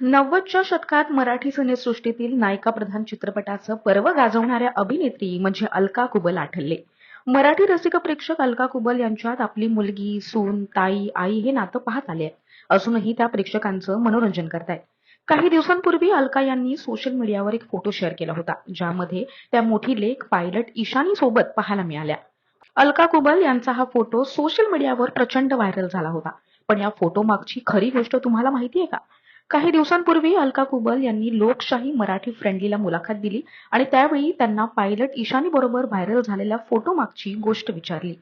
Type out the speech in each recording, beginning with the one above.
नव्वदच्या शतकात मराठी सिनेसृष्टीतील नायिका प्रधान चित्रपटाचं पर्व गाजवणाऱ्या अभिनेत्री म्हणजे अलका कुबल आठल्ले मराठी रसिक प्रेक्षक अलका कुबल यांच्यात आपली मुलगी सून ताई आई हे नातं पाहत आले आहे. अजूनही त्या प्रेक्षकांचं मनोरंजन करतायत. काही दिवसांपूर्वी अलका यांनी सोशल मीडियावर एक फोटो शेअर केला होता ज्यामध्ये त्या मोठी लेख पायलट ईशानी सोबत पाहायला मिळाल्या. अलका कुबल यांचा हा फोटो सोशल मीडियावर प्रचंड व्हायरल झाला होता. पण या फोटो मागची खरी गोष्ट तुम्हाला माहिती आहे का? काही दिवसांपूर्वी अलका कुबल यांनी लोकशाही मराठी फ्रेंडलीला मुलाखत दिली आणि त्यावेळी त्यांना पायलट ईशानी बरोबर व्हायरल झालेल्या फोटो मागची गोष्ट विचारली.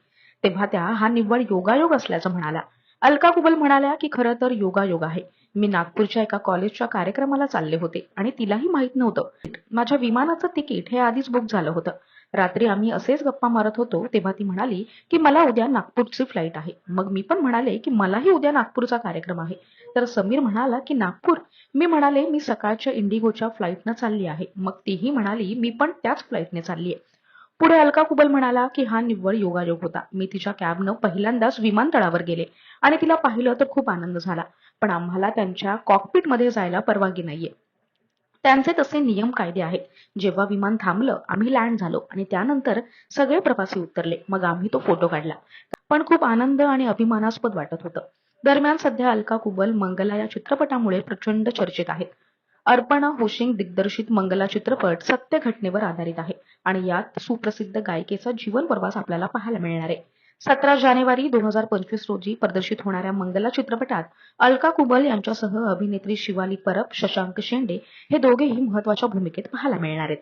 तेव्हा त्या हा निव्वळ योगायोग असल्याचं म्हणाला. अलका कुबल म्हणाल्या की खरं तर योगायोग आहे. मी नागपूरच्या एका कॉलेजच्या कार्यक्रमाला चालले होते आणि तिलाही माहीत नव्हतं. माझ्या विमानाचं तिकीट हे आधीच बुक झालं होतं. रात्री आम्ही असेच गप्पा मारत होतो तेव्हा ती म्हणाली की मला उद्या नागपूरची फ्लाईट आहे. मग मी पण म्हणाले की मलाही उद्या नागपूरचा कार्यक्रम आहे. तर समीर म्हणाला की नागपूर. मी म्हणाले मी सकाळच्या इंडिगोच्या फ्लाईटनं चालली आहे. मग तीही म्हणाली मी पण त्याच फ्लाईटने चालली आहे. पुढे अलका कुबल म्हणाला की हा निव्वळ योगायोग होता. मी तिच्या कॅबनं पहिल्यांदाच विमानतळावर गेले आणि तिला पाहिलं तर खूप आनंद झाला. पण आम्हाला त्यांच्या कॉकपिटमध्ये जायला परवानगी नाहीये. त्यांचे तसे नियम कायदे आहेत. जेव्हा विमान थांबलं आम्ही लँड झालो आणि त्यानंतर सगळे प्रवासी उतरले. मग आम्ही तो फोटो काढला. पण खूप आनंद आणि अभिमानास्पद वाटत होतं. दरम्यान सध्या अलका कुबल मंगला या चित्रपटामुळे प्रचंड चर्चेत आहेत. अर्पणा होशिंग दिग्दर्शित मंगला चित्रपट सत्य घटनेवर आधारित आहे आणि यात सुप्रसिद्ध गायिकेचा जीवन प्रवास आपल्याला पाहायला मिळणार आहे. सतरा जानेवारी दोन हजार पंचवीस रोजी प्रदर्शित होणाऱ्या मंगला चित्रपटात अलका कुबल यांच्यासह अभिनेत्री शिवाली परब शशांक शेंडे हे दोघेही महत्त्वाच्या भूमिकेत पाहायला मिळणार आहेत.